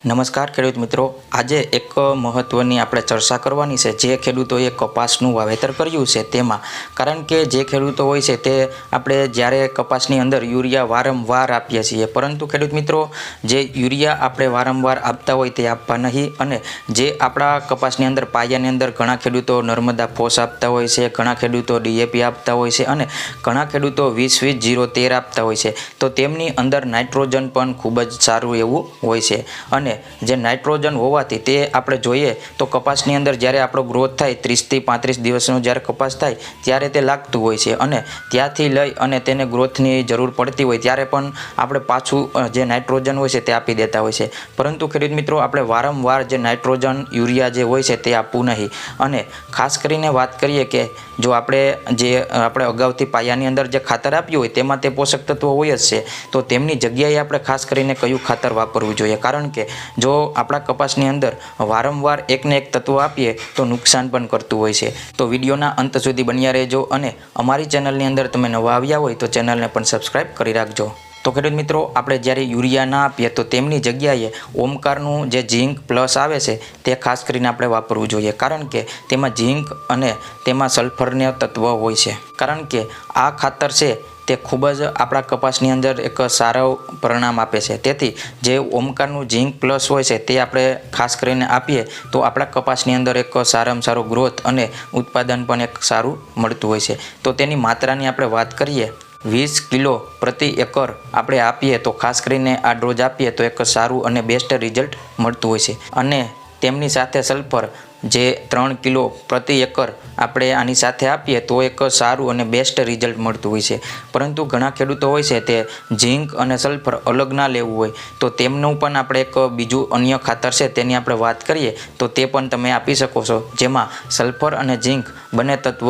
નમસ્કાર ખેડૂત મિત્રો. આજે એક મહત્ત્વની આપણે ચર્ચા કરવાની છે. જે ખેડૂતોએ કપાસનું વાવેતર કર્યું છે તેમાં. કારણ કે જે ખેડૂતો હોય છે તે આપણે જ્યારે કપાસની અંદર યુરિયા વારંવાર આપીએ છીએ. પરંતુ ખેડૂત મિત્રો, જે યુરિયા આપણે વારંવાર આપતા હોય તે આપવા નહીં અને જે આપણા કપાસની અંદર પાયાની અંદર ઘણા ખેડૂતો નર્મદા ફોસ આપતા હોય છે, ઘણા ખેડૂતો ડીએપી આપતા હોય છે અને ઘણા ખેડૂતો વીસ વીસ જીરો તેર આપતા હોય છે. તો તેમની અંદર નાઇટ્રોજન પણ ખૂબ જ સારું એવું હોય છે. અને જે નાઇટ્રોજન હોવાથી તે આપણે જોઈએ તો કપાસની અંદર જ્યારે આપણો ગ્રોથ થાય ત્રીસથી પાંત્રીસ દિવસનો જ્યારે કપાસ થાય ત્યારે તે લાગતું હોય છે અને ત્યાંથી લઈ અને તેને ગ્રોથની જરૂર પડતી હોય ત્યારે પણ આપણે પાછું જે નાઇટ્રોજન હોય છે તે આપી દેતા હોય છે. પરંતુ ખેડૂત મિત્રો, આપણે વારંવાર જે નાઇટ્રોજન, યુરિયા જે હોય છે તે આપવું નહીં. અને ખાસ કરીને વાત કરીએ કે જો આપણે જે આપણે અગાઉથી પાયાની અંદર જે ખાતર આપ્યું હોય તેમાં તે પોષક તત્વો હોય જ છે, તો તેમની જગ્યાએ આપણે ખાસ કરીને કયું ખાતર વાપરવું જોઈએ? કારણ કે જો આપણા કપાસની અંદર વારંવાર એકને એક તત્વ આપીએ તો નુકસાન પણ કરતું હોય છે. તો વિડીયોના અંત સુધી બન્યા રહેજો અને અમારી ચેનલની અંદર તમે નવા આવ્યા હોય તો ચેનલને પણ સબસ્ક્રાઈબ કરી રાખજો. તો ખેડૂત મિત્રો, આપણે જ્યારે યુરિયા ના આપીએ તો તેમની જગ્યાએ ઓમકારનું જે ઝીંક પ્લસ આવે છે તે ખાસ કરીને આપણે વાપરવું જોઈએ. કારણ કે તેમાં ઝીંક અને તેમાં સલ્ફરને તત્વ હોય છે. કારણ કે આ ખાતર છે તે ખૂબ જ આપણા કપાસની અંદર એક સારો પરિણામ આપે છે. તેથી જે ઓમકારનું ઝીંક પ્લસ હોય છે તે આપણે ખાસ કરીને આપીએ તો આપણા કપાસની અંદર એક સારામાં સારો ગ્રોથ અને ઉત્પાદન પણ એક સારું મળતું હોય છે. તો તેની માત્રાની આપણે વાત કરીએ, વીસ કિલો પ્રતિ એકર આપણે આપીએ તો ખાસ કરીને આ ડોઝ આપીએ તો એક સારું અને બેસ્ટ રિઝલ્ટ મળતું હોય છે. અને તેમની સાથે સલ્ફર જે ત્રણ કિલો પ્રતિ એકર આપણે આની સાથે આપીએ તો એક સારું અને બેસ્ટ રિઝલ્ટ મળતું હોય છે. પરંતુ ઘણા ખેડૂતો હોય છે તે ઝીંક અને સલ્ફર અલગ ના લેવું હોય. તો તેમનું પણ આપણે એક બીજું અન્ય ખાતર છે તેની આપણે વાત કરીએ, તો તે પણ તમે આપી શકો છો. જેમાં સલ્ફર અને ઝીંક બંને તત્વ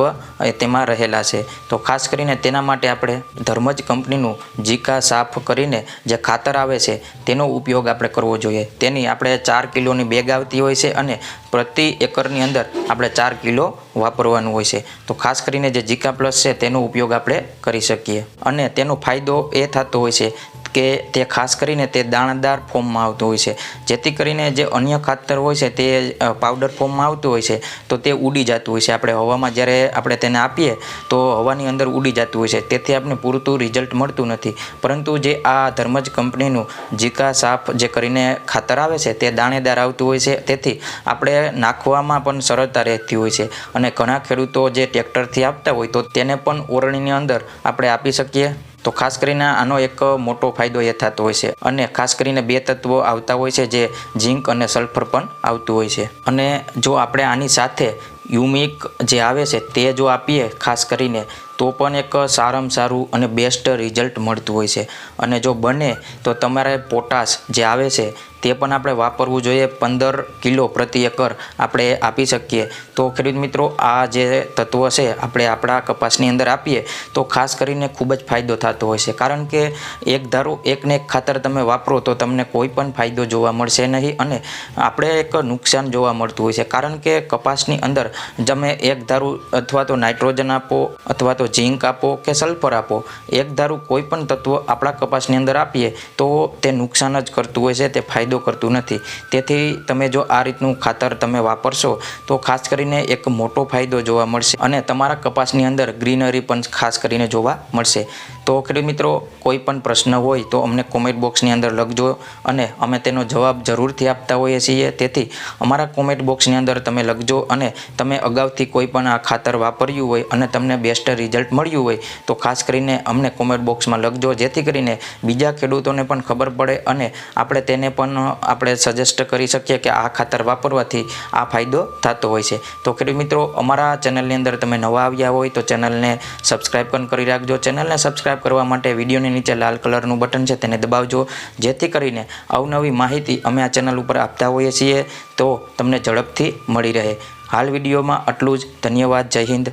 તેમાં રહેલા છે. તો ખાસ કરીને તેના માટે આપણે ધર્મજ કંપનીનું જીકા સાફ કરીને જે ખાતર આવે છે, તેનો ઉપયોગ આપણે કરવો જોઈએ. તેની આપણે ચાર કિલોની બેગ આવતી હોય છે અને પ્રતિ એકરની અંદર આપણે ચાર કિલો વાપરવાનું હોય છે. તો ખાસ કરીને જે જીકા પ્લસ છે તેનો ઉપયોગ આપણે કરી શકીએ. અને તેનો ફાયદો એ થતો હોય છે કે તે ખાસ કરીને તે દાણાદાર ફોર્મમાં આવતું હોય છે. જેથી કરીને જે અન્ય ખાતર હોય છે તે પાવડર ફોર્મમાં આવતું હોય છે, તો તે ઉડી જતું હોય છે. આપણે હવામાં જ્યારે આપણે તેને આપીએ, તો હવાની અંદર ઉડી જતું હોય છે. તેથી આપણે પૂરતું રિઝલ્ટ મળતું નથી. પરંતુ જે આ ધર્મજ કંપનીનું જીકા સાફ જે કરીને ખાતર આવે છે, તે દાણેદાર આવતું હોય છે. તેથી આપણે નાખવામાં પણ સરળતા રહેતી હોય છે. અને ઘણા ખેડૂતો જે ટ્રેક્ટરથી આપતા હોય, તો તેને પણ ઓરણીની અંદર આપણે આપી શકીએ. તો ખાસ કરીને આનો એક મોટો ફાયદો એ થતો હોય છે. અને ખાસ કરીને બે તત્વો આવતા હોય છે જે ઝીંક અને સલ્ફર પણ આવતું હોય છે. અને જો આપણે આની સાથે યુમિક જે આવે છે તે જો આપીએ, ખાસ કરીને તો પણ એક સારામાં સારું અને બેસ્ટ રિઝલ્ટ મળતું હોય છે. અને જો બને તો તમારે પોટાશ જે આવે છે, તે પણ આપણે વાપરવું જોઈએ. પંદર કિલો પ્રતિ એકર આપણે આપી શકીએ. તો ખેડૂત મિત્રો, આ જે તત્વ છે, આપણે આપણા કપાસની અંદર આપીએ, તો ખાસ કરીને ખૂબ જ ફાયદો થતો હોય છે. કારણ કે એક ધારો, એકને એક ખાતર તમે વાપરો તો તમને કોઈ પણ ફાયદો જોવા મળશે નહીં અને આપણે એક નુકસાન જોવા મળતું હોય છે. કારણ કે કપાસની અંદર, તમે એક ધારું અથવા તો નાઇટ્રોજન આપો અથવા તો ઝીંક આપો કે સલ્ફર આપો, એક ધારું કોઈ પણ તત્વ આપણા કપાસની અંદર આપીએ તો તે નુકસાન જ કરતું હોય છે, તે ફાયદો કરતું નથી. તેથી તમે જો આ રીતનું ખાતર તમે વાપરશો, તો ખાસ કરીને એક મોટો ફાયદો જોવા મળશે અને તમારા કપાસની અંદર ગ્રીનરી પણ ખાસ કરીને જોવા મળશે. તો ખેડૂત મિત્રો, કોઈ પણ પ્રશ્ન હોય તો અમને કોમેન્ટ બોક્સની અંદર લખજો અને અમે તેનો જવાબ જરૂરથી આપતા હોઈએ છીએ. તેથી અમારા કોમેન્ટ બોક્સની અંદર તમે લખજો અને તમે અગાઉથી કોઈ પણ આ ખાતર વાપર્યું હોય અને તમને બેસ્ટ રિઝલ્ટ મળ્યું હોય તો ખાસ કરીને અમને કોમેન્ટ બોક્સમાં લખજો. જેથી કરીને બીજા ખેડૂતોને પણ ખબર પડે અને આપણે તેને પણ આપણે સજેસ્ટ કરી શકીએ કે આ ખાતર વાપરવાથી આ ફાયદો થતો હોય છે. તો ખેડૂત મિત્રો, અમારા ચેનલની અંદર તમે નવા આવ્યા હોય તો ચેનલને સબસ્ક્રાઈબ પણ કરી રાખજો. ચેનલને સબસ્ક્રાઈબ કરવા માટે વિડીયોની નીચે લાલ કલરનું બટન છે તેને દબાવજો. જેથી કરીને અવનવી માહિતી અમે આ ચેનલ ઉપર આપતા હોઈએ છીએ તો તમને ઝડપથી મળી રહે. હાલ વિડીયોમાં આટલું જ. ધન્યવાદ. જય હિન્દ.